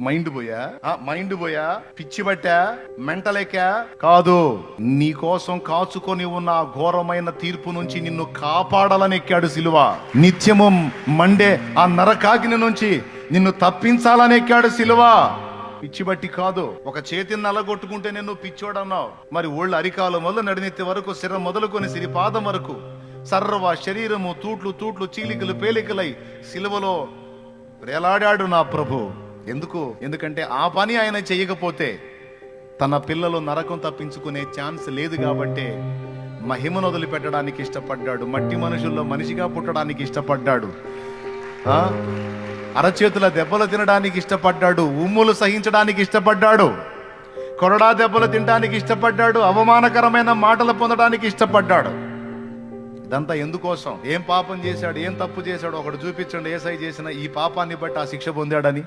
Mind పోయా? ఆ, mind పోయా? పిచ్చి పట్టా? మెంటలేకా కాదు. నీ కోసం కాచుకొని ఉన్న ఆ ఘోరమైన తీర్పు నుంచి నిన్ను కాపాడాలని ఎక్కాడు సిలువ. నిత్యము మండే ఆ నరకాగిని నుంచి నిన్ను తప్పించాలని ఎక్కాడు సిలువ. పిచ్చిబట్టి కాదు. ఒక చేతిని నలగొట్టుకుంటే నేను పిచ్చోడన్నావు. మరి ఒళ్ళు అరికాలు మొదలు నడినెత్తి వరకు శిర మొదలుకొని సిరి పాదం వరకు సర్వ శరీరము తూట్లు తూట్లు చీలికలు పేలికలై సిలువలో వేలాడాడు నా ప్రభు. ఎందుకు? ఎందుకంటే ఆ పని ఆయన చేయకపోతే తన పిల్లలు నరకం తప్పించుకునే ఛాన్స్ లేదు కాబట్టే మహిమను వదిలిపెట్టడానికి ఇష్టపడ్డాడు. మట్టి మనుషుల్లో మనిషిగా పుట్టడానికి ఇష్టపడ్డాడు. ఆ? అరచేతుల దెబ్బలు తినడానికి ఇష్టపడ్డాడు. ఉమ్ములు సహించడానికి ఇష్టపడ్డాడు. కొరడా దెబ్బలు తినడానికి ఇష్టపడ్డాడు. అవమానకరమైన మాటలు పొందడానికి ఇష్టపడ్డాడు. ఇదంతా ఎందుకోసం? ఏం పాపం చేశాడు? ఏం తప్పు చేశాడు ఒకడు చూపించండి. ఏసై చేసిన ఈ పాపాన్ని బట్టి ఆ శిక్ష పొందాడని.